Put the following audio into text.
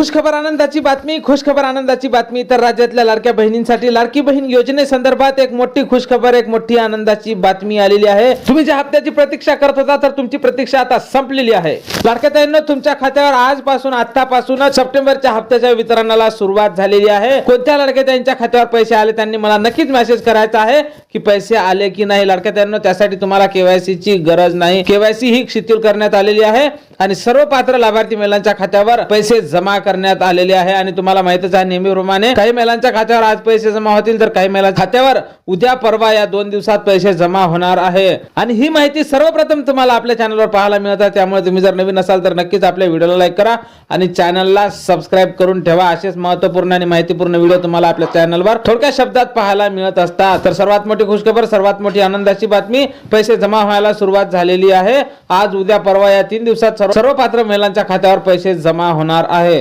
खुशखबर आनंदाची बातमी खुशखबर आनंदाची बातमी. तर राज्यातल्या लाडक्या बहिणींसाठी लाडकी बहीण योजनेसंदर्भात एक मोठी खुशखबर एक मोठी आनंदाची बातमी आलेली आहे. तुम्ही ज्या हप्त्याची प्रतीक्षा करत होता तर तुमची प्रतीक्षा आता संपलेली आहे. लाडक्या ताईंना तुमच्या खात्यावर आजपासून आतापासूनच सप्टेंबरच्या हप्त्याच्या वितरणाला सुरुवात झालेली आहे. कोणत्या लाडक्या ताईंच्या खात्यावर पैसे आले त्यांनी मला नक्कीच मेसेज करायचा आहे की पैसे आले की नाही. लाडक्या ताईंना त्यासाठी तुम्हाला केवायसी ची गरज नाही. केवायसी ही शिथिल करण्यात आलेली आहे. आणि सर्व पात्र लाभार्थी महिलांच्या खात्यावर पैसे जमा करण्यात आलेले आहे. आणि तुम्हाला माहितच आहे नेहमीप्रमाणे काही महिलांच्या खात्यावर आज पैसे जमा होतील तर काही महिलांच्या खात्यावर उद्या परवा या दोन दिवसात पैसे जमा होणार आहे. आणि ही माहिती सर्वप्रथम तुम्हाला आपल्या चॅनलवर पाहायला मिळत आहे. त्यामुळे तुम्ही जर नवीन असाल तर नक्कीच आपल्या व्हिडिओला लाईक करा आणि चॅनलला सबस्क्राईब करून ठेवा. असेच महत्त्वपूर्ण आणि माहितीपूर्ण व्हिडिओ तुम्हाला आपल्या चॅनलवर थोडक्या शब्दात पाहायला मिळत असतात. तर सर्वात मोठी खुशखबर सर्वात मोठी आनंदाची बातमी पैसे जमा व्हायला सुरुवात झालेली आहे. आज उद्या परवा या तीन दिवसात सर्व सर्व पात्र महिलांच्या खात्यावर पैसे जमा होणार आहे.